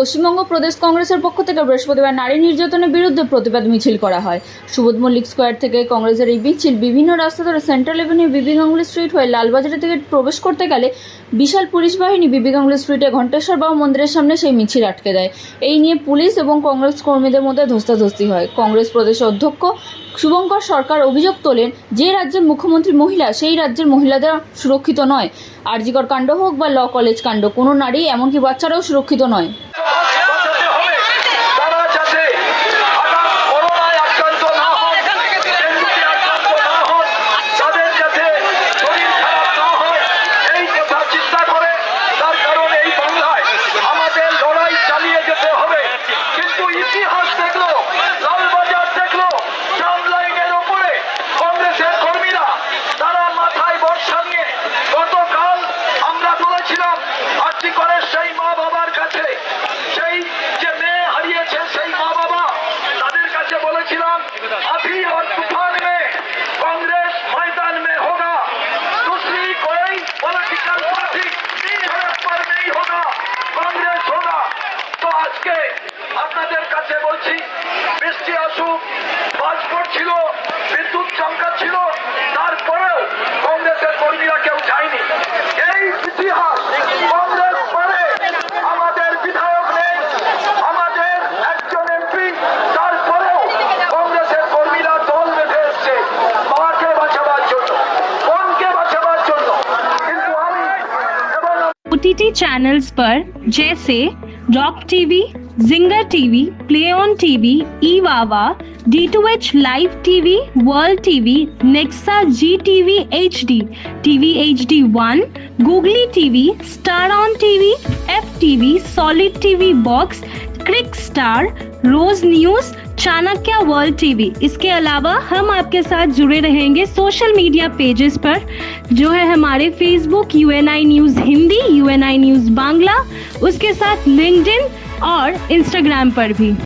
পশ্চিমবঙ্গ প্রদেশ কংগ্রেসের পক্ষ থেকে বৃহস্পতিবার নারী নির্যাতনের বিরুদ্ধে প্রতিবাদ মিছিল করা হয়। সুবোধ মল্লিক স্কোয়ার থেকে কংগ্রেসের এই মিছিল বিভিন্ন রাস্তা ধরে সেন্ট্রাল এভিনিউ বিবি গাঙ্গুলি স্ট্রিট হয়ে লালবাজারের থেকে প্রবেশ করতে গেলে বিশাল পুলিশ বাহিনী বিবি গাঙ্গুলি স্ট্রিটে ঘণ্টেশ্বর বাবু মন্দিরের সামনে সেই মিছিল আটকে দেয়। এই নিয়ে পুলিশ এবং কংগ্রেস কর্মীদের মধ্যে ধস্তাধস্তি হয়। কংগ্রেস প্রদেশ অধ্যক্ষ শুভঙ্কর সরকার অভিযোগ তোলেন, যে রাজ্যের মুখ্যমন্ত্রী মহিলা, সেই রাজ্যের মহিলাদের সুরক্ষিত নয়। আরজিকর কাণ্ড হোক বা ল কলেজ কাণ্ড, কোনো নারী, এমনকি বাচ্চারাও সুরক্ষিত নয়। আপনাদের কাছে বলছি, বৃষ্টি আসুক বাজ পড়ছিল বিদ্যুৎ চমকাচ্ছিল তারপরেও কংগ্রেসের কর্মীরা কেউ যায়নি। এই ইতিহাস কংগ্রেস পারে, আমাদের বিধায়ক নেই, আমাদের একজন এমপি, তারপরেও কংগ্রেসের কর্মীরা দল বেঁধে এসছে, মাকে বাঁচাবার জন্য, বোনকে বাঁচাবার জন্য। কিন্তু আমি এবং OTT channels पर जैसे rock TV Zinger TV play on TV E Wawa D two H live TV world TV Nexa Zee TV H D TV H D one Googly TV star on TV Chanakya world TV इसके अलावा हम आपके साथ जुड़े रहेंगे social media pages पर, जो है हमारे facebook U N I news Hindi U N I news Bangla उसके साथ लिंकड और इंस्टाग्राम पर भी।